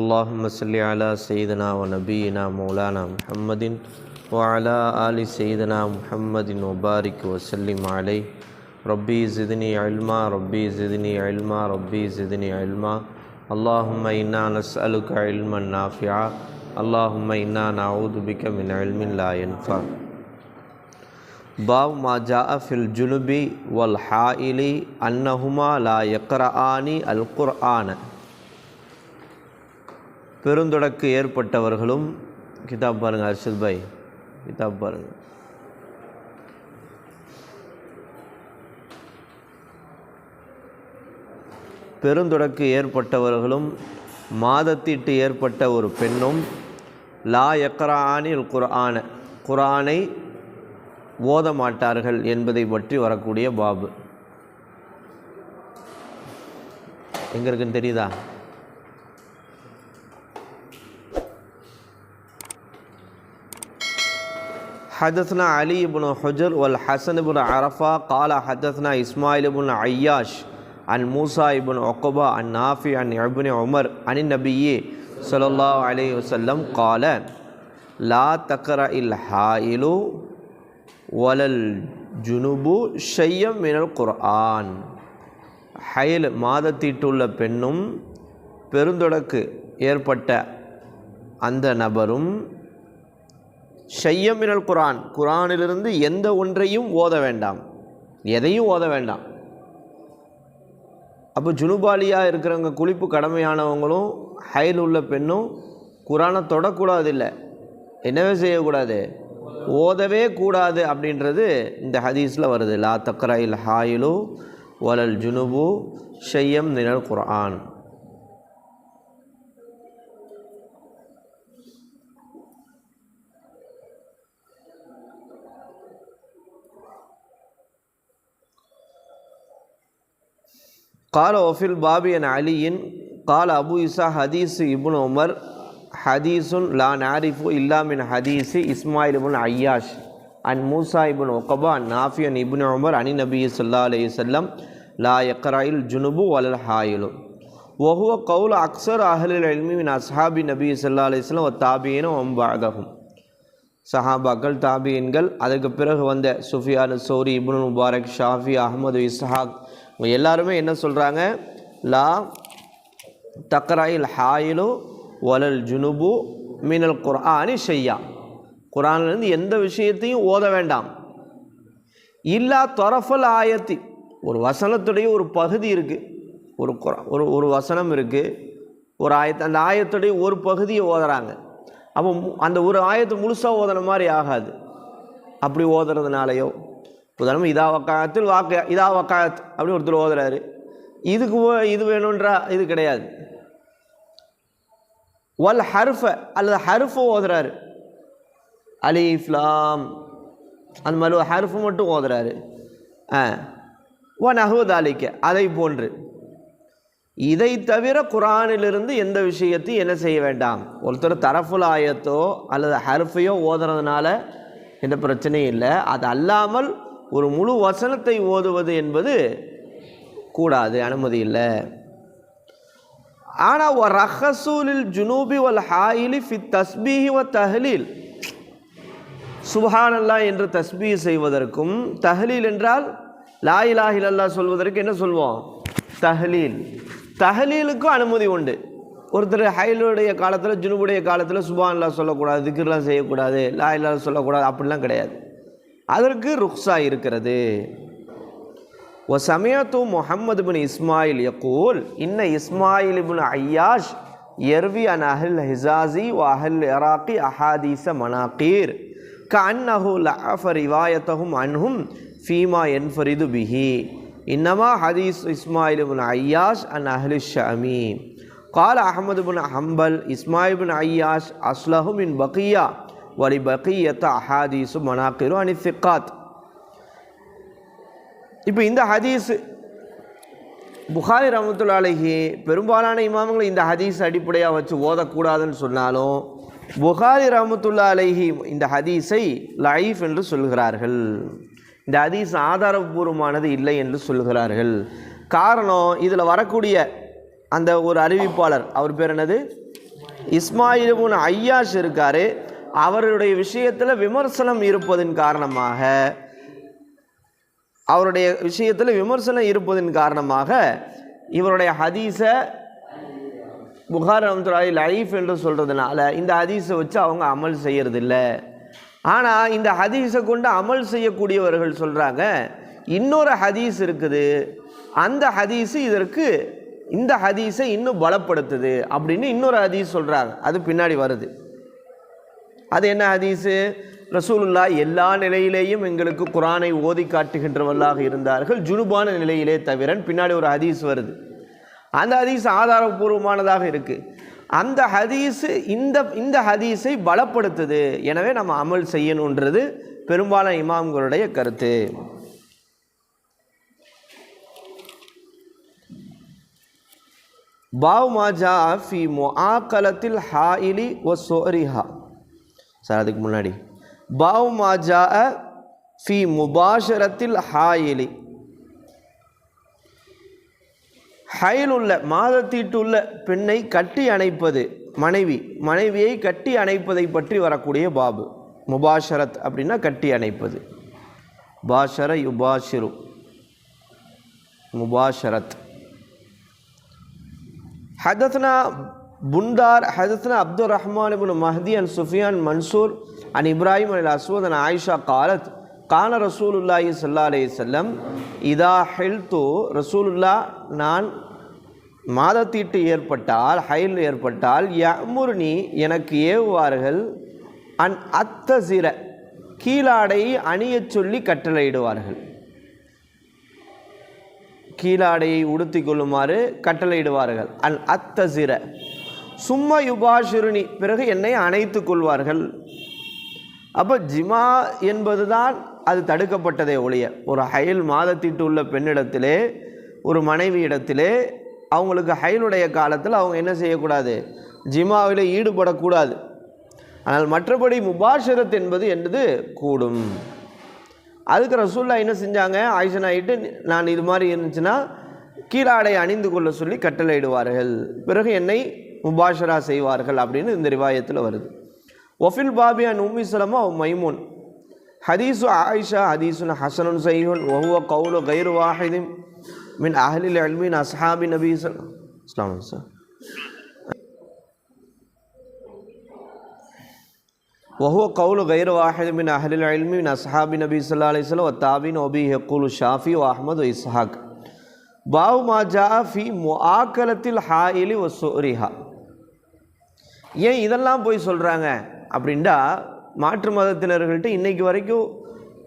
اللهم صل على سيدنا ونبينا مولانا محمد وعلى آل سيدنا محمد وبارك وسلم عليه. ربي زدني علما ربي زدني علما ربي زدني علما. اللهم إنا نسألك علما نافعا. اللهم إنا نعوذ بك من علم لا ينفع. باب ما جاء في الجنب والحائل أنهما لا يقرآن القرآن. பெருந்தொடக்கு ஏற்பட்டவர்களும் கிதாப் பாருங்கள் ஹர்ஷத் பாய் கிதாப் பாருங்கள் பெருந்தொடக்கு ஏற்பட்டவர்களும் மாதத்தீட்டு ஏற்பட்ட ஒரு பெண்ணும் லா எக்ரானில் குர்ஆன குரானை ஓத மாட்டார்கள் என்பதை பற்றி வரக்கூடிய பாபு. எங்கே இருக்குன்னு தெரியுதா? حدثنا علي بن حجر والحسن بن عرفة قال حدثنا إسماعيل بن عياش عن موسى بن عقبة عن نافع عن ابن عمر عن النبي صلى الله عليه وسلم قال لا تقرأ الحائل ولا الجنوب شيئا من القرآن ஹயல் மாதத்தீட்டுள்ள பெண்ணும் பெருந்தொடக்கு ஏற்பட்ட அந்த நபரும் ஷையமினல் குரான் குரானிலிருந்து எந்த ஒன்றையும் ஓத வேண்டாம். எதையும் ஓத வேண்டாம். அப்போ ஜுனுபாலியாக இருக்கிறவங்க குளிப்பு கடமையானவங்களும் ஹயல் உள்ள பெண்ணும் குரானை தொடக்கூடாது இல்லை என்னவே செய்யக்கூடாது? ஓதவே கூடாது அப்படின்றது இந்த ஹதீஸில் வருது. லா தக்ராயில் ஹாயிலு வலல் ஜுனுபு ஷையம் நிழல் குரான் قال وفي الباب عن علي قال أبو إسحاق حديث ابن عمر حديث لا نعرف إلا من حديث إسماعيل بن عياش عن موسى بن عقبة عن نافع عن ابن عمر عن النبي صلى الله عليه وسلم لا يقرأ الجنوب ولا الحائل وهو قول أكثر أهل العلم من أصحاب النبي صلى الله عليه وسلم والتابعين ومن بعدهم சஹாபாக்கள் தாபியன்கள் அதுக்கு பிறகு வந்த Sufyan Thawri ibn Mubarak Shafi Ahmad Ishaq இவங்க எல்லாருமே என்ன சொல்கிறாங்க லா தக்கராயில் ஹாயிலு வலல் ஜுனுபு மீனல் குரானி ஷையா. குரான்லேருந்து எந்த விஷயத்தையும் ஓத வேண்டாம். இல்லா தொரஃபல் ஆயத்தி. ஒரு வசனத்துடைய ஒரு பகுதி இருக்குது ஒரு குரா ஒரு ஒரு வசனம் இருக்குது ஒரு ஆயத்து அந்த ஆயத்துடைய ஒரு பகுதியை ஓதுறாங்க. அப்போ அந்த ஒரு ஆயத்து முழுசாக ஓதுன மாதிரி ஆகாது. அப்படி ஓதுறதுனாலையோ உதாரணம் இதா வக்காயத்தில் வாக்க இதா வக்காயத் அப்படின்னு ஒருத்தர் ஓதுறாரு. இதுக்கு இது வேணுன்றா இது கிடையாது. வல் ஹர்ஃப அல்லது ஹர்ஃபை ஓதுறாரு. அலிஃப்லாம் அந்த மாதிரி ஹர்ஃபு மட்டும் ஓதுறாரு. ஆ. ஒன் அஹுதாலிக்க அதை போன்று. இதை தவிர குரானிலிருந்து எந்த விஷயத்தையும் என்ன செய்ய வேண்டாம். ஒருத்தர் தரஃபுல் ஆயத்தோ அல்லது ஹர்ஃபையோ ஓதுறதுனால எந்த பிரச்சனையும் இல்லை. அது அல்லாமல் ஒரு முழு வசனத்தை ஓதுவது என்பது கூடாது அனுமதி இல்லை. ஆனால் ஒரு ரஹசூலில் ஜுனூபி வல் ஹாயிலி ஃபி தஸ்பீஹி வ தஹலீல். சுபஹானல்லா என்று தஸ்பீ செய்வதற்கும் தஹலீல் என்றால் லாயிலாஹில் அல்லா சொல்வதற்கு என்ன சொல்வோம்? தஹலீல். தஹலீலுக்கும் அனுமதி உண்டு. ஒருத்தர் ஹைலுடைய காலத்தில் ஜுனுபுடைய காலத்தில் சுபான்லாம் சொல்லக்கூடாது திக்ர்லாம் செய்யக்கூடாது லாயிலாம் சொல்லக்கூடாது அப்படிலாம் கிடையாது. அதற்கு ருக்ஸா இருக்கிறது ஒ சமயத்து முஹம்மது பின் இஸ்மாயில் யக்கூல் இன்ன இஸ்மாயில் பின் ஐயாஷ் எர்வி அன் அஹில் ஹிசாசி வ அஹில் இராக்கி அஹாதீச மனாக்கீர் க அன்னஹு லஃப ரிவாயத்தஹும் அன்ஹும் ஃபீமா என்ஃபரிது பிஹி இன்னமா ஹதீஸ் Ismail bin Ayyash an அஹ்லி Shami قال أحمد بن حنبل إسماعيل بن عياش أصله من بقية வலி பக்கியத்த அஹாதீஸும் மனாக்கிரும் அனி சிக்காத் இப்போ இந்த ஹதீஸ் புகாரி ரமத்துல் அலஹி பெரும்பாலான இமாமங்களை இந்த ஹதீஸ் அடிப்படையாக வச்சு ஓதக்கூடாதுன்னு சொன்னாலும் புகாரி ரமத்துல்லா அலஹி இந்த ஹதீஸை லைஃப் என்று சொல்கிறார்கள். இந்த ஹதீஸ் ஆதாரபூர்வமானது இல்லை என்று சொல்கிறார்கள். காரணம் இதில் வரக்கூடிய அந்த ஒரு அறிவிப்பாளர் அவர் பேர் என்னது? இஸ்மாயிலுன் ஐயாஷ் இருக்கார். அவருடைய விஷயத்தில் விமர்சனம் இருப்பதன் காரணமாக அவருடைய விஷயத்தில் விமர்சனம் இருப்பதன் காரணமாக இவருடைய ஹதீஸை புகார் ரஹமத்துல்லாஹி லைஃப் என்று சொல்கிறதுனால இந்த ஹதீஸை வச்சு அவங்க அமல் செய்கிறதில்ல ஆனால் இந்த ஹதீஸை கொண்டு அமல் செய்யக்கூடியவர்கள் சொல்கிறாங்க இன்னொரு ஹதீஸ் இருக்குது அந்த ஹதீஸு இதற்கு இந்த ஹதீஸை இன்னும் பலப்படுத்துது அப்படின்னு இன்னொரு ஹதீஸ் சொல்கிறாங்க அது பின்னாடி வருது. அது என்ன ஹதீஸு? ரசூலுல்லா எல்லா நிலையிலேயும் எங்களுக்கு குரானை ஓதி காட்டுகின்றவர்களாக இருந்தார்கள். ஜுனுபான நிலையிலே தவிர பின்னாடி ஒரு ஹதீஸ் வருது. அந்த ஹதீஸ் ஆதாரபூர்வமானதாக இருக்குது அந்த ஹதீஸு இந்த இந்த ஹதீஸை பலப்படுத்துது. எனவே நம்ம அமல் செய்யணுன்றது பெரும்பாலான இமாம்களுடைய கருத்து. பாவ் மாஜா ஃபி கலத்தில் ஹாயிலி ஒ சோரிஹா சார் அதுக்கு முன்னாடி பாவ் மாஜா ஃபி முபாஷரத்தில் ஹாயிலி ஹயல் உள்ள மாதத்தீட்டுள்ள பெண்ணை கட்டி அணைப்பது மனைவி மனைவியை கட்டி அணைப்பதை பற்றி வரக்கூடிய பாபு முபாஷரத் அப்படின்னா கட்டி அணைப்பது பாஷர யுபாஷிரு முபாஷரத் حدثنا புண்டார் ஹசத்னா அப்துல் ரஹ்மான் இபின் மஹதி அன் சுஃபியான் மன்சூர் அன் இப்ராஹிம் அல் அஸ்வத் அன் ஆயிஷா காலத் கான ரசூலுல்லாஹி சல்லா அலி செல்லம் இதா ஹெல்த்து ரசூலுல்லா நான் மாதத்தீட்டு ஏற்பட்டால் ஹயில் ஏற்பட்டால் யமுர்னி எனக்கு ஏவுவார்கள் அன் அத்தசிர கீழாடை அணியச் சொல்லி கட்டளையிடுவார்கள். கீழாடையை உடுத்திக் கொள்ளுமாறு கட்டளையிடுவார்கள். அன் அத்தசிர சும்மா யுபாஷிருணி. பிறகு என்னை அணைத்து கொள்வார்கள். அப்போ ஜிமா என்பது தான் அது தடுக்கப்பட்டதே ஒழிய ஒரு ஹயல் மாதத்திட்டு உள்ள பெண்ணிடத்திலே ஒரு மனைவி இடத்திலே அவங்களுக்கு ஹயலுடைய காலத்தில் அவங்க என்ன செய்யக்கூடாது? ஜிமாவில் ஈடுபடக்கூடாது. ஆனால் மற்றபடி முபாஷரத் என்பது என்பது கூடும். அதுக்கு ரசூல்லா என்ன செஞ்சாங்க? ஆயிஷன் ஆகிட்டு நான் இது மாதிரி இருந்துச்சுன்னா கீழாடை அணிந்து கொள்ள சொல்லி கட்டளையிடுவார்கள். பிறகு என்னை முபாஷரா செய்வார்கள் அப்படின்னு இந்த ரிவாயத்தில் வருது ஒஃபில் பாபி அன் உம்மி சலமா மைமூன் ஹதீஸு ஆயிஷா ஹதீசுன் ஹசனுன் சைஹுன் ஒஹுவ கவுலு கைரு வாஹிதின் மின் அஹலில் அல்மின் அஸ்ஹாபி நபி இஸ்லாம் சார் وهو قول غير واحد من أهل العلم من أصحاب النبي صلى الله عليه وسلم والتابعين وبه يقول الشافعي وأحمد وإسحاق باب ما جاء في مؤاكلة الحائل وسؤرها ஏன் இதெல்லாம் போய் சொல்கிறாங்க அப்படின்டா மாற்று மதத்தினர்கள்ட்ட இன்றைக்கு வரைக்கும்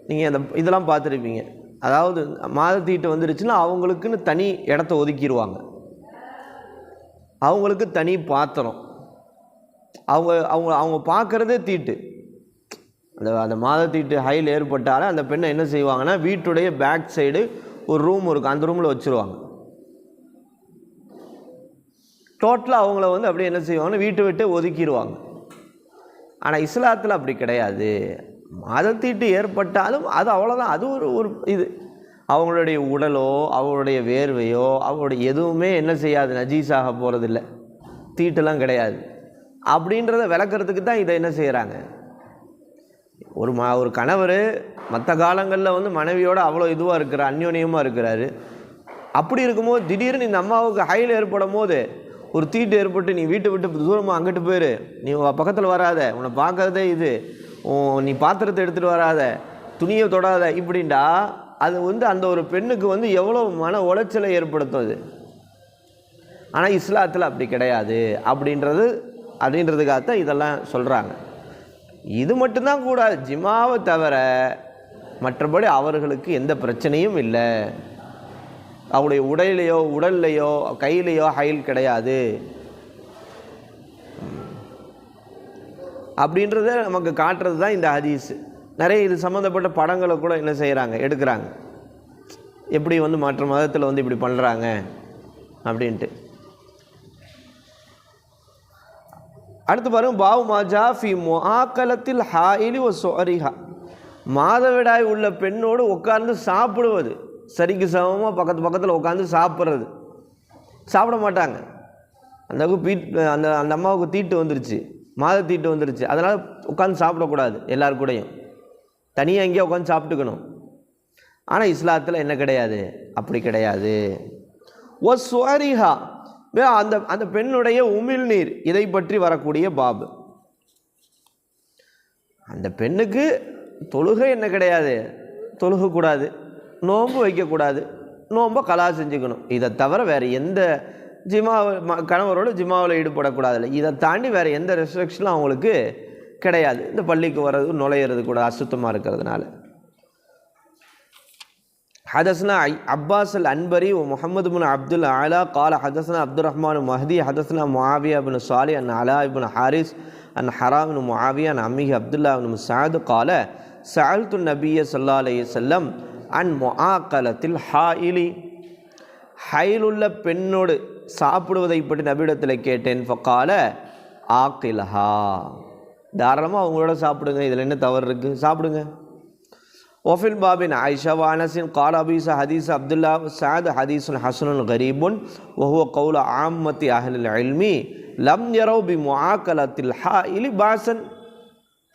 நீங்கள் அந்த இதெல்லாம் பார்த்துருப்பீங்க. அதாவது மாதத்தீட்டு வந்துருச்சுன்னா அவங்களுக்குன்னு தனி இடத்த ஒதுக்கிடுவாங்க அவங்களுக்கு தனி பாத்திரம். அவங்க அவங்க அவங்க பார்க்குறதே தீட்டு. அந்த அந்த மாதத்தீட்டு ஹையில் ஏற்பட்டாலும் அந்த பெண்ணை என்ன செய்வாங்கன்னா வீட்டுடைய பேக் சைடு ஒரு ரூம் இருக்கும். அந்த ரூமில் வச்சுருவாங்க. டோட்டலாக அவங்கள வந்து அப்படியே என்ன செய்வாங்கன்னா வீட்டை விட்டு ஒதுக்கிடுவாங்க ஆனால் இஸ்லாத்தில் அப்படி கிடையாது. மதத்தீட்டு ஏற்பட்டாலும் அது அவ்வளோதான் அது ஒரு ஒரு இது. அவங்களுடைய உடலோ அவங்களுடைய வேர்வையோ அவங்களுடைய எதுவுமே என்ன செய்யாது நஜீஸாக போகிறதில்ல தீட்டெல்லாம் கிடையாது. அப்படின்றத விளக்குறதுக்கு தான் இதை என்ன செய்கிறாங்க ஒரு மா ஒரு கணவர் மற்ற காலங்களில் வந்து மனைவியோடு அவ்வளோ இதுவாக இருக்கிறார் அந்யோன்யமாக இருக்கிறாரு. அப்படி இருக்கும்போது திடீர்னு இந்த அம்மாவுக்கு ஹையில் ஏற்படும் போது ஒரு தீட்டு ஏற்பட்டு நீ வீட்டை விட்டு தூரமாக அங்கிட்டு போயிரு. நீ பக்கத்தில் வராத. உன்னை பார்க்கறதே இது. நீ பாத்திரத்தை எடுத்துகிட்டு வராத. துணியை தொடாத இப்படின்டா அது வந்து அந்த ஒரு பெண்ணுக்கு வந்து எவ்வளோ மன உளைச்சலை ஏற்படுத்தும் அது. ஆனால் இஸ்லாத்தில் அப்படி கிடையாது. அப்படின்றது அப்படின்றதுக்காகத்தான் இதெல்லாம் சொல்கிறாங்க இது மட்டும்தான் கூடாது ஜிமாவை தவிர மற்றபடி அவர்களுக்கு எந்த பிரச்சனையும் இல்லை. அவளுடைய உடலையோ உடல்லையோ கையிலையோ ஹைல் கிடையாது. அப்படின்றத நமக்கு காட்டுறது தான் இந்த ஹதீஸு. நிறைய இது சம்மந்தப்பட்ட படங்களை கூட என்ன செய்கிறாங்க எடுக்கிறாங்க. எப்படி வந்து மற்ற மதத்தில் வந்து இப்படி பண்ணுறாங்க அப்படின்ட்டு. அடுத்து பாருங்க பாவு மாஜா ஃபி முஆக்கலத்தில் ஹாயிலி ஒ சொரிஹா மாதவிடாய் உள்ள பெண்ணோடு உட்கார்ந்து சாப்பிடுவது. சரிக்கு சமமாக பக்கத்து பக்கத்தில் உட்காந்து சாப்பிட்றது. சாப்பிட மாட்டாங்க. அந்த பீட் அந்த அந்த அம்மாவுக்கு தீட்டு வந்துருச்சு. மாத தீட்டு வந்துருச்சு. அதனால் உட்காந்து சாப்பிடக்கூடாது எல்லார் கூடயும். தனியாக எங்கேயோ உட்காந்து சாப்பிட்டுக்கணும். ஆனால் இஸ்லாத்தில் என்ன கிடையாது? அப்படி கிடையாது. ஓ சுவாரிஹா. அந்த அந்த பெண்ணுடைய உமிழ்நீர் இதை பற்றி வரக்கூடிய பாபு. அந்த பெண்ணுக்கு தொழுகை என்ன கிடையாது? தொழுகக்கூடாது. நோன்பு வைக்கக்கூடாது நோன்பை கலா செஞ்சுக்கணும் இதை தவிர வேறு எந்த ஜிமா கணவரோட ஜிமாவில் ஈடுபடக்கூடாது இதை தாண்டி வேறு எந்த ரெஸ்ட்ரிக்ஷனும் அவங்களுக்கு கிடையாது இந்த பள்ளிக்கு வர்றது நுழையிறது கூட அசுத்தமாக இருக்கிறதுனால حدثنا عباس الأنبري ومحمد بن عبد الأعلى قال حدثنا عبد الرحمن المهدي حدثنا معاوية بن صالح عن علاء بن حارث عن حرام بن معاوية عن عمه عبد الله بن مسعود قال سألت النبي صلى الله عليه وسلم அன் மொஆக்கலத்தில் ஹாயிலி. ஹைலுள்ள பெண்ணோடு சாப்பிடுவதை பற்றி நபியிடத்தில் கேட்டேன். ஃபக்கால ஆக்கிலஹா. தாராளமாக அவங்களோட சாப்பிடுங்க இதில் என்ன தவறு இருக்குது சாப்பிடுங்க. ஒஃபில் பாபின் ஆயிஷா வானசின் கால் அபீசா ஹதீஸ் அப்துல்லா சாத் ஹதீஸுன் ஹசனுன் கரீபுன் ஒஹுவ கவுல ஆம்மத்தி அஹலில் அல்மி லம் யரோ பி முஆக்கலத்தில் ஹா இலி பாசன்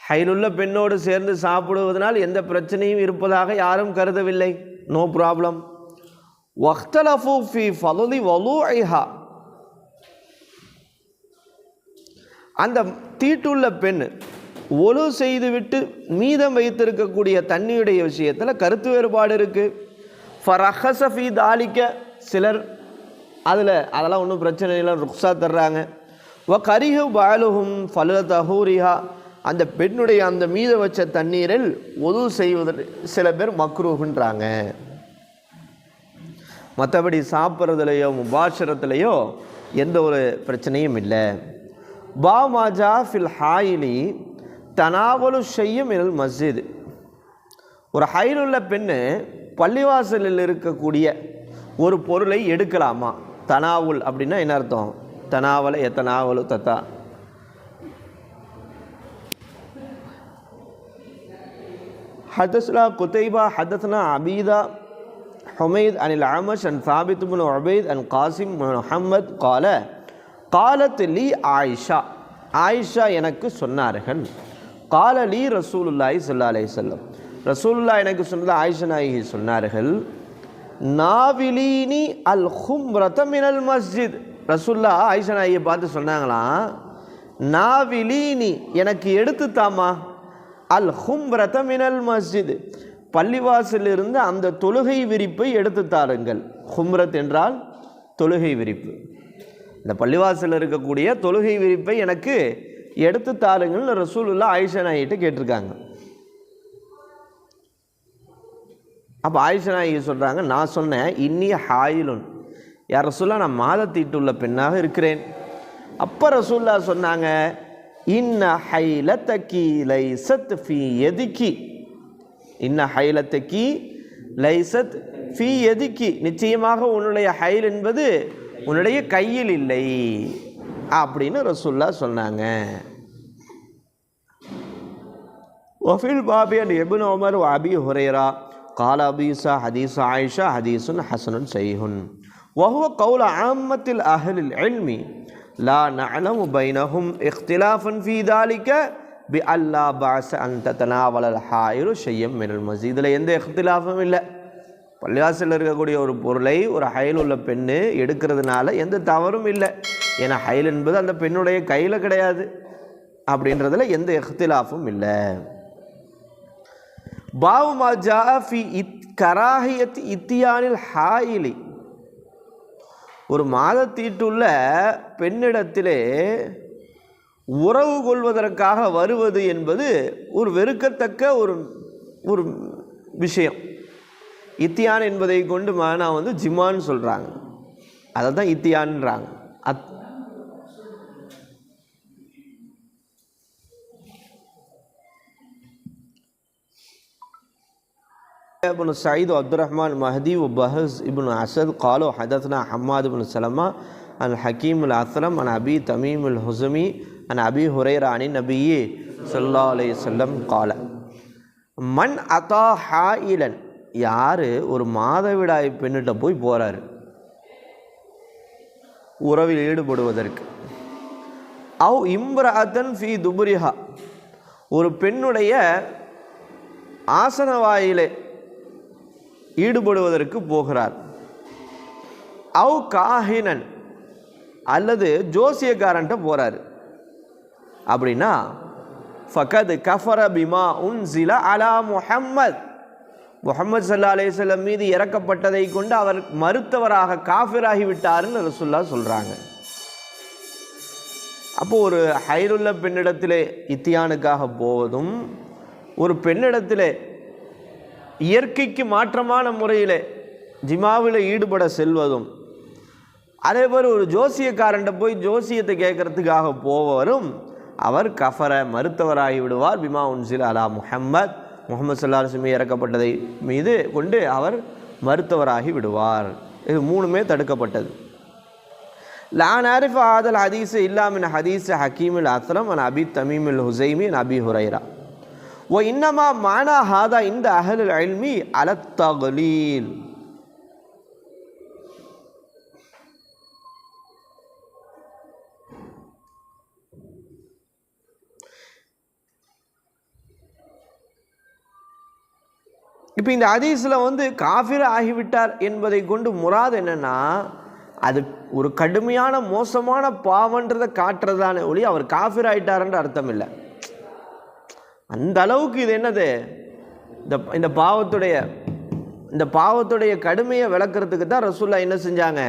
ஹைலுள்ள பெண்ணோடு சேர்ந்து சாப்பிடுவதனால் எந்த பிரச்சனையும் இருப்பதாக யாரும் கருதவில்லை. நோ ப்ராப்ளம் வக்தலஃபு ஃபி ஃபலி வலூஐஹா அந்த தீட்டுள்ள பெண் ஒழு செய்துவிட்டு மீதம் வைத்திருக்கக்கூடிய தண்ணியுடைய விஷயத்தில் கருத்து வேறுபாடு இருக்குது ஃபரஹசஃபி தாலிக்க சிலர் அதில் அதெல்லாம் ஒன்றும் பிரச்சனை இல்லை ருக்ஸா தர்றாங்க. வ கரிஹு பாலுஹும் ஃபலு தஹூரிஹா அந்த பெண்ணுடைய அந்த மீத வச்ச தண்ணீரில் ஒது செய்வதற்கு சில பேர் மக்ரூகுன்றாங்க மற்றபடி சாப்பிட்றதுலையோ முபாஷரத்துலேயோ எந்த ஒரு பிரச்சனையும் இல்லை. பா மாஜா ஃபில் ஹாயிலி தனாவலு செய்யும் இல் மஸ்ஜித். ஒரு ஹைலுள்ள பெண்ணு பள்ளிவாசலில் இருக்கக்கூடிய ஒரு பொருளை எடுக்கலாமா? தனாவுல் அப்படின்னா என்ன அர்த்தம்? தனாவலை எத்தனாவலு தத்தா. حدثنا قتيبة حدثنا عبيدة حميد عن العمش عن ثابت بن عبيد عن قاسم بن محمد قال قالت لي عائشة ஆயிஷா எனக்கு சொன்னார்கள் கால லீ ரசூலுல்லாஹி சல்லா அலை சொல்லம் ரசூலுல்லா எனக்கு சொன்னது ஆயிஷா நாயகி சொன்னார்கள் நாவிலீனி அல் ஹும் ரத்தமினல் மஸ்ஜித் ரசூல்லா ஆயிஷா நாயகியை பார்த்து சொன்னாங்களாம் நாவிலீனி எனக்கு எடுத்து தாமா அல் ஹும் ரத்தமினல் மஸ்ஜித். பள்ளிவாசலிருந்து அந்த தொழுகை விரிப்பை எடுத்து தாருங்கள். ஹும்ரத் என்றால் தொழுகை விரிப்பு. இந்த பள்ளிவாசலில் இருக்கக்கூடிய தொழுகை விரிப்பை எனக்கு எடுத்து தாருங்கள்னு ரசூலுல்லா ஆயிஷா நாய்கிட்ட கேட்டிருக்காங்க. அப்போ ஆயிஷா நாயகி சொல்கிறாங்க நான் சொன்னேன் இன்னிய ஹாயிலுன். யார் ரசூல்லா நான் மாதத்தீட்டுள்ள பெண்ணாக இருக்கிறேன். அப்போ ரசூல்லா சொன்னாங்க இன்ன ஹைலத்தக்கி லைசத் ஃபி எதுக்கி இன்ன ஹைலத்தக்கி லைசத் ஃபி எதுக்கி நிச்சயமாக உன்னுடைய ஹைல் என்பது உன்னுடைய கையில் இல்லை. அப்படின்னு ரசுல்லா சொன்னாங்க. ஒஃபில் பாபி அண்ட் எபுன் உமர் அபி ஹுரேரா. கால அபீசா ஹதீஸ் ஆயிஷா ஹதீஸுன் ஹசனுன் சைஹுன். வஹுவ கவுல ஆமத்தில் அஹலில் எல்மி லா நலம் பைனஹும் இஃப்திலாஃபன் ஃபி தாலிக்க பி அல்லா பாச அந்த தனாவலல் ஹாயிரு செய்யம் மினல் மசி இதில் எந்த இஃப்திலாஃபும் இல்லை. பள்ளிவாசலில் இருக்கக்கூடிய ஒரு பொருளை ஒரு ஹயல் உள்ள பெண்ணு எடுக்கிறதுனால எந்த தவறும் இல்லை. ஏன்னா ஹயல் என்பது அந்த பெண்ணுடைய கையில் கிடையாது. அப்படின்றதில் எந்த இஃப்திலாஃபும் இல்லை. பாவு மாஜா ஃபி இத் கராஹியத் இத்தியானில் ஹாயிலி. ஒரு மாதத்தீட்டுள்ள பெண்ணிடத்திலே உறவு கொள்வதற்காக வருவது என்பது ஒரு வெறுக்கத்தக்க ஒரு ஒரு விஷயம். இத்தியான் என்பதை கொண்டு மானா வந்து ஜிமான்னு சொல்கிறாங்க அதை தான் இத்தியான்றாங்க. அத் ابن سعيد وعبد الرحمن المهدي وبهز ابن أسد قالوا حدثنا حماد بن سلمة عن الحكيم الأثرم عن أبي تميم الحزمي عن أبي هريرة عن النبي صلى الله عليه وسلم قال மண் அதா ஹாயிலன் யார் ஒரு மாதவிடாய் பெண்ணிட்ட போய் போகிறாரு உறவில் ஈடுபடுவதற்கு அவ் இம்ரஅத்தன் ஃபி துபுரிஹா ஒரு பெண்ணுடைய ஆசன வாயிலே ஈடுபடுவதற்கு போகிறார். அவ் காஹினன் அல்லது ஜோசியக்காரன்ட்ட போகிறாரு அப்படின்னா ஃபகத் கஃபர பிமா உன் சில அலா முஹம்மத். முகமது சல்லா அலையம் மீது இறக்கப்பட்டதை கொண்டு அவர் மறுத்தவராக காஃபிராகி விட்டாருன்னு ரசுல்லா சொல்கிறாங்க அப்போ ஒரு ஹைருள்ள பெண்ணிடத்திலே இத்தியானுக்காக போவதும் ஒரு பெண்ணிடத்திலே இயற்கைக்கு மாற்றமான முறையில் ஜிமாவில் ஈடுபட செல்வதும் அதே மாதிரி ஒரு ஜோசியக்காரன்ட்ட போய் ஜோசியத்தை கேட்குறதுக்காக போவரும் அவர் கஃபர மறுத்தவராகி விடுவார். பிமா உன்சில் அலா முஹம்மத் முகமது சல்லாஹுமே இறக்கப்பட்டதை மீது கொண்டு அவர் மறுத்தவராகி விடுவார். இது மூணுமே தடுக்கப்பட்டது. லான் ஆரிஃப் ஆதல் ஹதீஸ் இல்லாமின் ஹதீஸ் ஹக்கீமில் அஸ்லம் அன் அபி தமீமில் ஹுசைமி அன் அபி ஹுரைரா. ஓ இன்னமா மானா ஹாதா இந்த அஹல் அல்மி அலத்தகலீல் இப்போ இந்த ஹதீஸில் வந்து காஃபிர் ஆகிவிட்டார் என்பதை கொண்டு முராது என்னென்னா அது ஒரு கடுமையான மோசமான பாவன்றதை காட்டுறதான ஒளி அவர் காஃபிர் ஆகிட்டாருன்ற அர்த்தம் இல்லை. அந்த அளவுக்கு இது என்னது? இந்த இந்த பாவத்துடைய இந்த பாவத்துடைய கடுமையை விளக்குறதுக்கு தான் ரசூல்லா என்ன செஞ்சாங்க?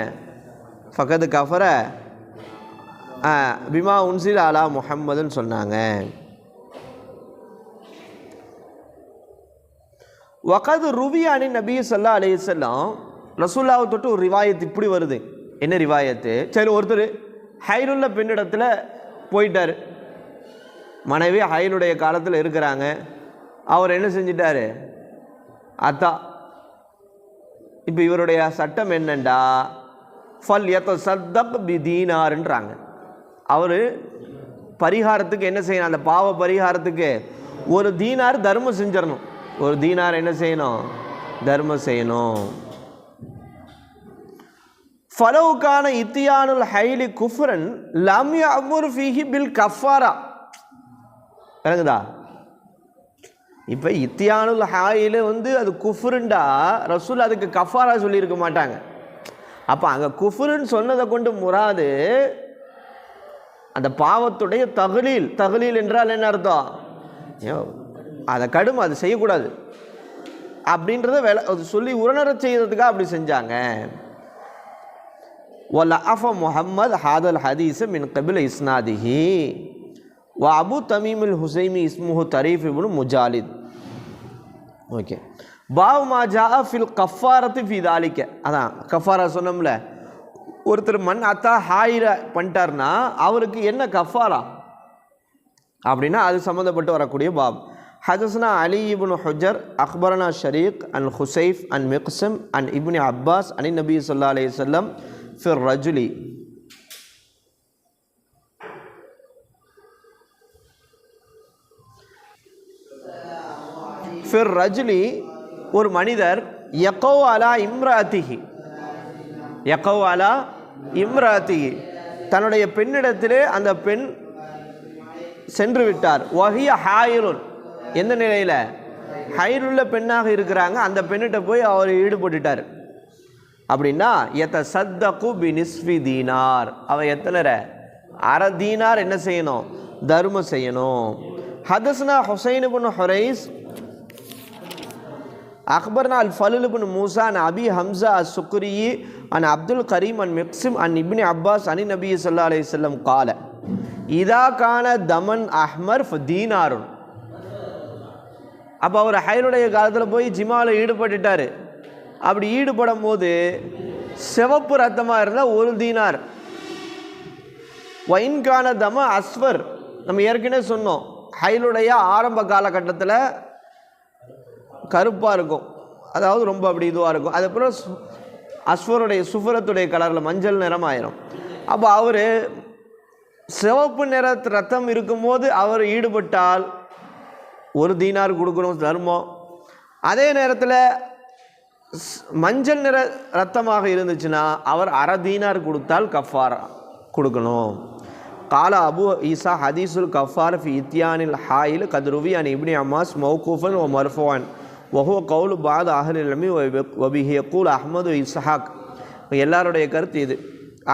ஃபகது கஃபர ஆ, பிமா உன்சில் அலா முஹம்மதுன்னு சொன்னாங்க. வகது ருவியானி அணி நபி சல்லா அலையம் ரசூல்லாவை தொட்டு ஒரு ரிவாயத்து இப்படி வருது. என்ன ரிவாயத்து? சரி ஒருத்தர் ஹைருள்ள பெண்ணிடத்தில் போயிட்டார். மனைவி ஹயனுடைய காலத்தில் இருக்கிறாங்க. அவர் என்ன செஞ்சிட்டாரு? அத்தா இப்போ இவருடைய சட்டம் என்னண்டா? ஃபல் எத்த சத்தப் பி தீனாருன்றாங்க அவர் பரிகாரத்துக்கு என்ன செய்யணும்? அந்த பாவ பரிகாரத்துக்கு ஒரு தீனார் தர்மம் செஞ்சிடணும். ஒரு தீனார் என்ன செய்யணும்? தர்மம் செய்யணும். ஃபலவுக்கான இத்தியானுல் ஹைலி குஃப்ரன் லம் அமுர் ஃபிஹி பில் கஃபாரா. விளங்குதா இப்போ இத்தியானுல் ஹாயில் வந்து அது குஃபுருண்டா? ரசூல் அதுக்கு கஃபாரா சொல்லியிருக்க மாட்டாங்க. அப்போ அங்கே குஃபுருன்னு சொன்னதை கொண்டு முறாது அந்த பாவத்துடைய தகலீல் தகலீல் என்றால் என்ன அர்த்தம்? ஐயோ அதை கடும் அது செய்யக்கூடாது. அப்படின்றத வேலை சொல்லி உரணர செய்கிறதுக்காக அப்படி செஞ்சாங்க. ஒல்ல அஃப முஹம்மது ஹாதல் ஹதீஸ் மின் கபில் இஸ்னாதிஹி. வா அபு தமீமில் ஹுசைமி இஸ்முஹு தரீஃப் இப்னு முஜாலித் ஓகே பாவ் மாஜா ஃபில் கஃபாரத்து ஃபி தாலிக்க அதான் கஃபாரா சொன்னோம்ல ஒருத்தர் மண் அத்தா ஹாயிர பண்ணிட்டார்னா அவருக்கு என்ன கஃபாரா அப்படின்னா அது சம்மந்தப்பட்டு வரக்கூடிய பாப் ஹஜஸ்னா அலி இப்னு ஹுஜர் அக்பரனா ஷரீக் அன் ஹுசைஃப் அன் மிக்சம் அன் இப்னி அப்பாஸ் அனி நபி சொல்லா அலி சொல்லம் ஃபிர் ரஜுலி ஃபிர் ரஜ்லி ஒரு மனிதர் யக்கோ அலா இம்ராத்திகி யக்கோ அலா இம்ராத்திகி தன்னுடைய பெண்ணிடத்திலே அந்த பெண் சென்று விட்டார் வஹிய ஹாயிருன். எந்த நிலையில்? ஹைருள்ள பெண்ணாக இருக்கிறாங்க. அந்த பெண்ணிட்ட போய் அவர் ஈடுபட்டுட்டார். அப்படின்னா எத்த சத்தகு குபி நிஸ்வி தீனார். அவன் எத்தனை அரை தீனார் என்ன செய்யணும்? தர்மம் செய்யணும். ஹதஸ்னா ஹுசைன் பின் ஹொரைஸ் அக்பர்னா அல் ஃபலுலுபின் மூசா அன் அபி ஹம்சா அஸ் சுக்ரி அன் அப்துல் கரீம் அன் மிக்சிம் அன் இப்னி அப்பாஸ் அனி நபி சொல்லா அலி சொல்லம் கால இதா கான தமன் அஹ்மர் தீனாருன். அப்போ அவர் ஹயருடைய காலத்தில் போய் ஜிமாவில் ஈடுபட்டுட்டார். அப்படி ஈடுபடும் போது சிவப்பு ரத்தமாக இருந்தால் ஒரு தீனார். வைன்கான தம அஸ்வர். நம்ம ஏற்கனவே சொன்னோம் ஹைலுடைய ஆரம்ப காலகட்டத்தில் கருப்பாக இருக்கும். அதாவது ரொம்ப அப்படி இதுவாக இருக்கும். அதுக்கப்புறம் சு- அஸ்வருடைய சுஃபரத்துடைய கலரில் மஞ்சள் நிறம் ஆயிரும் அப்போ அவர் சிவப்பு நிற ரத்தம் இருக்கும்போது அவர் ஈடுபட்டால் ஒரு தீனார் கொடுக்குறோம் தர்மம். அதே நேரத்தில் ஸ்- மஞ்சள் நிற ரத்தமாக இருந்துச்சுன்னா அவர் அரை தீனார் கொடுத்தால் கஃபாரா கொடுக்கணும். கால அபு ஈசா ஹதீசுல் கஃபார் ஃபி இத்தியானில் ஹாயில் கத்ருவி அன் இப்னி அம்மாஸ் மௌகூஃபன் ஓ மர்ஃபோன் ஒஹோ கவுலு பாத் அஹல் இலமி வபிஹி யக்கூல் அஹமது இஸ்ஹாக் எல்லாருடைய கருத்து இது.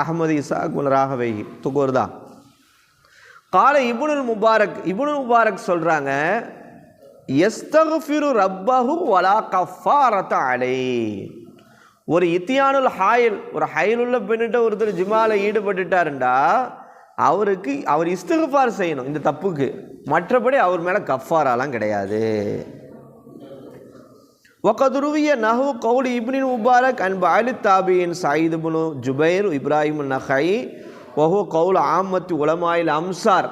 அஹ்மது இஸ்ஹாக் ராகவைஹி துகோர்தா. கால இபுனுல் முபாரக் இபுனுல் முபாரக் சொல்கிறாங்க எஸ்தகுஃபிரு ரப்பஹு வலா கஃபாரத அலை ஒரு இத்தியானுல் ஹாயில் ஒரு ஹயலுள்ள பெண்ணிட்ட ஒருத்தர் ஜிமால ஈடுபட்டுட்டாருண்டா அவருக்கு அவர் இஸ்தகுஃபார் செய்யணும் இந்த தப்புக்கு. மற்றபடி அவர் மேலே கஃபாராலாம் கிடையாது. وقدروية நஹு قول ابن المبارك عن بعض தாபியின் سعيد بن ஜுபைர் இப்ராஹிம் நஹை وهو قول ஆமத்து علماء அம்சார்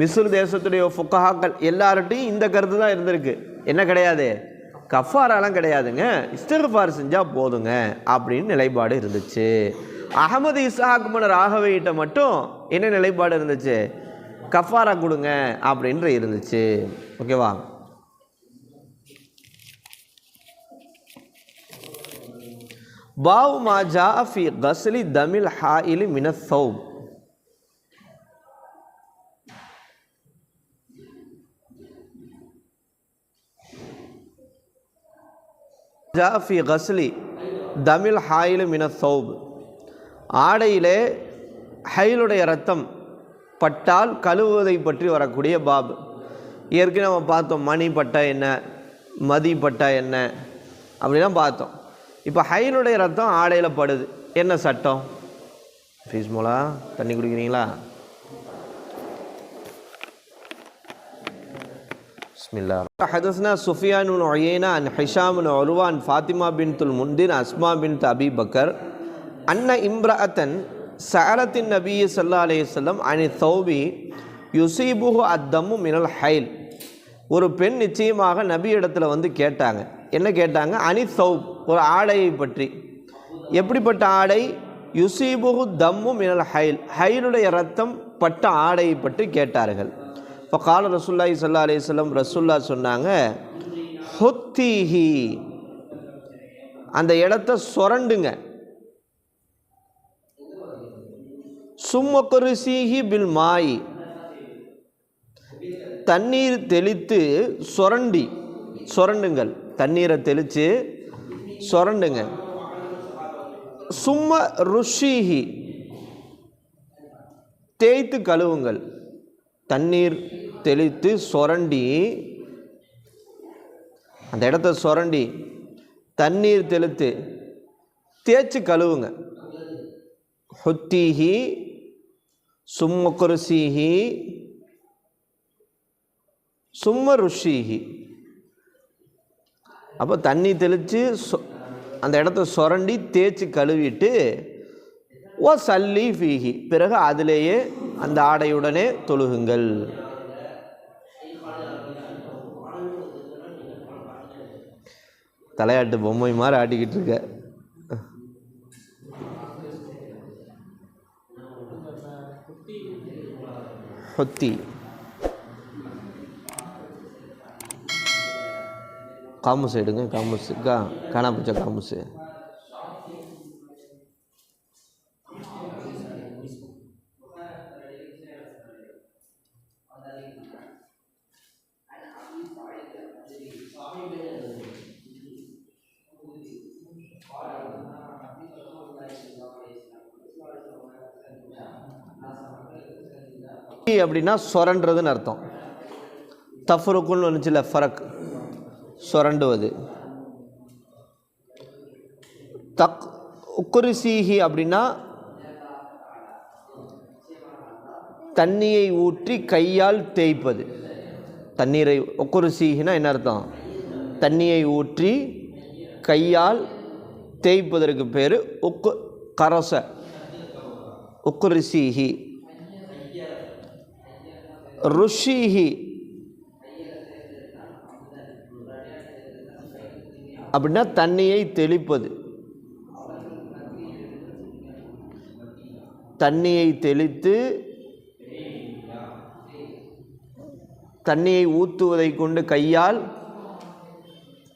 மிஸ்ர் தேசத்துடைய ஃபுக்கஹாக்கள் எல்லார்ட்டையும் இந்த கருத்து தான் இருந்திருக்கு. என்ன கிடையாது? கஃபாராலாம் கிடையாதுங்க. இஸ்திகுஃபார் செஞ்சால் போதுங்க அப்படின்னு நிலைப்பாடு இருந்துச்சு. அகமது இஸ்ஹாக் மன்னர் ராகவையிட்ட மட்டும் என்ன நிலைப்பாடு இருந்துச்சு? கஃபாரா கொடுங்க அப்படின்ற இருந்துச்சு. ஓகேவா? பாவு மாஜா ஃபி கஸ்லி தமில் ஹாயிலி மினத் சௌப் ஃபி கஸ்லி தமில் ஹாயிலு மின சௌப் ஆடையிலே ஹைலுடைய ரத்தம் பட்டால் கழுவுவதை பற்றி வரக்கூடிய பாப். ஏற்கனவே நம்ம பார்த்தோம் மணி பட்டா என்ன மதி பட்டா என்ன அப்படிலாம் பார்த்தோம். இப்போ ஹைலுடைய ரத்தம் ஆடையில் படுது என்ன சட்டம் ஃபீஸ் மூலா தண்ணி குடிக்கிறீங்களா بسم الله حدثنا سفيان بن عيينة عن هشام بن عروة عن فاطمة بنت المنذر أسماء بنت أبي بكر أن امرأة سألت النبي صلى الله عليه وسلم عن الثوب يصيبه الدم من الحيل ஒரு பெண் நிச்சயமாக நபி இடத்துல வந்து கேட்டாங்க என்ன கேட்டாங்க அனி சௌப் ஒரு ஆடையை பற்றி. எப்படிப்பட்ட ஆடை? யுசீபுகு தம்மு மினல் ஹைல். ஹைலுடைய ரத்தம் பட்ட ஆடையை பற்றி கேட்டார்கள். இப்போ கால ரசுல்லாஹி சல்லா அலிஸ்லம் ரசுல்லா சொன்னாங்க ஹொத்தீஹி. அந்த இடத்த சொரண்டுங்க. சும்மக்குருசீஹி பில் மாய். தண்ணீர் தெளித்து சொரண்டி. சொரண்டுங்கள். தண்ணீரை தெளித்து சொரண்டுங்க. சும்ம ருஷிஹி. தேய்த்து கழுவுங்கள். தண்ணீர் தெளித்து சொரண்டி. அந்த இடத்த சொரண்டி. தண்ணீர் தெளித்து தேய்ச்சி கழுவுங்க. ஹுத்தீஹி சும்ம குருசீஹி சும்ம ருஷிஹி. அப்போ தண்ணி தெளித்து சொ அந்த இடத்த சுரண்டி தேய்ச்சி கழுவிட்டு ஓ சல்லி ஃபீஹி. பிறகு அதிலேயே அந்த ஆடையுடனே தொழுகுங்கள். தலையாட்டு பொம்மை மாதிரி ஆட்டிக்கிட்டு இருக்க. ஹொத்தி. காமஸ் எடுங்க காமுஸ் கா காணா பிடிச்ச காமுஸு அப்படின்னா சொரன்றதுன்னு அர்த்தம். தஃபருக்குன்னு வந்துச்சுல ஃபரக். சுரண்டுவது. தக் உக்குரிசீஹி அப்படின்னா தண்ணியை ஊற்றி கையால் தேய்ப்பது. தண்ணீரை உக்குருசீகின்னா என்ன அர்த்தம்? தண்ணியை ஊற்றி கையால் தேய்ப்பதற்கு பேர் உக்கு கரச. உக்குரிசீஹி ருஷிஹி அப்படின்னா தண்ணியை தெளிப்பது. தண்ணியை தெளித்து தண்ணியை ஊற்றுவதை கொண்டு கையால்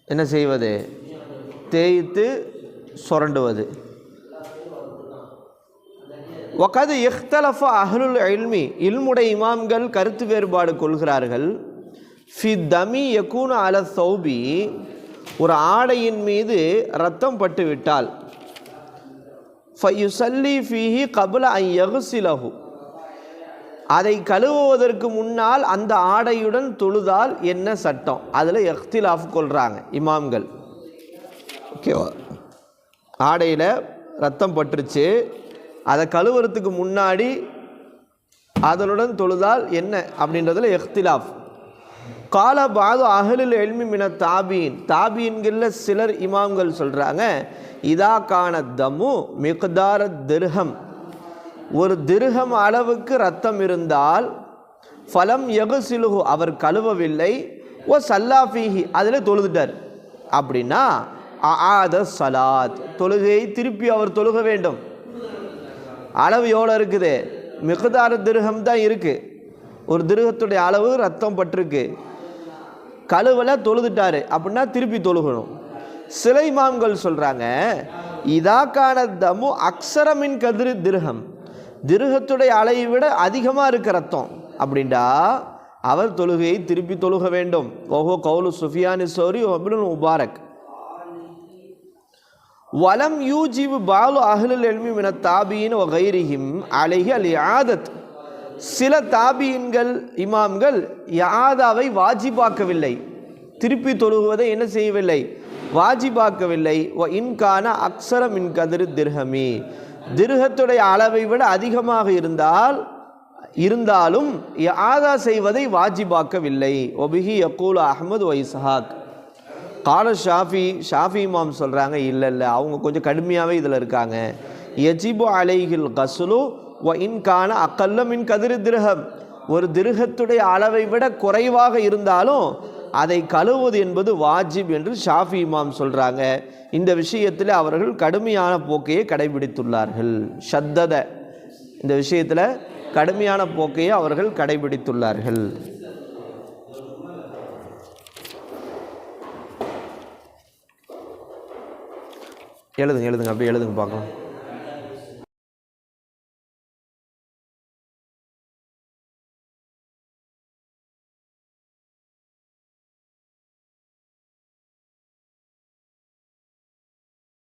என்ன செய்வது? தேய்த்து சுரண்டுவது. ஒகது இஹ்தலஃப அஹ்லுல் இல்மி இல்முடைய இமாம்கள் கருத்து வேறுபாடு கொள்கிறார்கள். ஃபி தமி யக்கூன அல சௌபி ஒரு ஆடையின் மீது ரத்தம் பட்டு விட்டால் ஃபயுசல்லி ஃபீஹி கபுல ஐ யகுசிலஹு. அதை கழுவுவதற்கு முன்னால் அந்த ஆடையுடன் தொழுதால் என்ன சட்டம்? அதில் எஃப்திலாஃப் கொள்கிறாங்க இமாம்கள். ஓகேவா ஆடையில் ரத்தம் பட்டுருச்சு. அதை கழுவுறதுக்கு முன்னாடி அதனுடன் தொழுதால் என்ன? அப்படின்றதுல எஃப்திலாஃப் கால பாது அகலில் எல்மி மின தாபீன் தாபீன்களில் சிலர் இமாம்கள் சொல்கிறாங்க இதா காண தமு மிக்தார திருகம் ஒரு திருகம் அளவுக்கு ரத்தம் இருந்தால் ஃபலம் யகுசிலுகு அவர் கழுவவில்லை. ஓ சல்லாஃபிஹி அதில் தொழுதுட்டார். அப்படின்னா ஆத சலாத். தொழுகையை திருப்பி அவர் தொழுக வேண்டும். அளவு எவ்வளோ இருக்குது? மிகுதார திருகம் தான் இருக்குது ஒரு திருகத்துடைய அளவு ரத்தம் பட்டிருக்கு. கழுவலை தொழுதுட்டாரு. அப்படின்னா திருப்பி தொழுகணும். சிலை மாம்கள் சொல்கிறாங்க இதாக்கான தமு அக்ஸரமின் கதிர் திருகம் திருகத்துடைய அலையை விட அதிகமாக இருக்க ரத்தம். அப்படின்டா அவர் தொழுகையை திருப்பி தொழுக வேண்டும். ஓஹோ கவுலு சுஃபியானி சோரி அப்படின்னு முபாரக். வலம் யூஜிபு பாலு அஹ்லுல் எல்மி மின தாபியின் வகைரிஹிம் அலைஹி அல் யாதத் சில தாபியின்கள் இமாம்கள் யாதாவை வாஜிபாக்கவில்லை. திருப்பி தொழுகுவதை என்ன செய்யவில்லை? வாஜிபாக்கவில்லை. இன்கான அக்ஸர இன் கதிர் திர்ஹமி. திருகத்துடைய அளவை விட அதிகமாக இருந்தால் இருந்தாலும் யாதா செய்வதை வாஜிபாக்கவில்லை. ஒபிஹி யக்கூல் அஹமது வைசஹாக் கால ஷாஃபி ஷாஃபி இமாம் சொல்கிறாங்க இல்லை இல்லை. அவங்க கொஞ்சம் கடுமையாகவே இதில் இருக்காங்க. எஜிபு அலைகில் கசுலு வ இன்கான அக்கல்ல மின் கதிர் திருகம் ஒரு திருகத்துடைய அளவை விட குறைவாக இருந்தாலும் அதை கழுவுவது என்பது வாஜிப் என்று ஷாஃபி இமாம் சொல்கிறாங்க இந்த விஷயத்தில் அவர்கள் கடுமையான போக்கையை கடைபிடித்துள்ளார்கள். ஷத்தத. இந்த விஷயத்தில் கடுமையான போக்கையை அவர்கள் கடைபிடித்துள்ளார்கள். எழுதுங்க எழுதுங்க அப்படியே எழுதுங்க பார்க்கலாம்.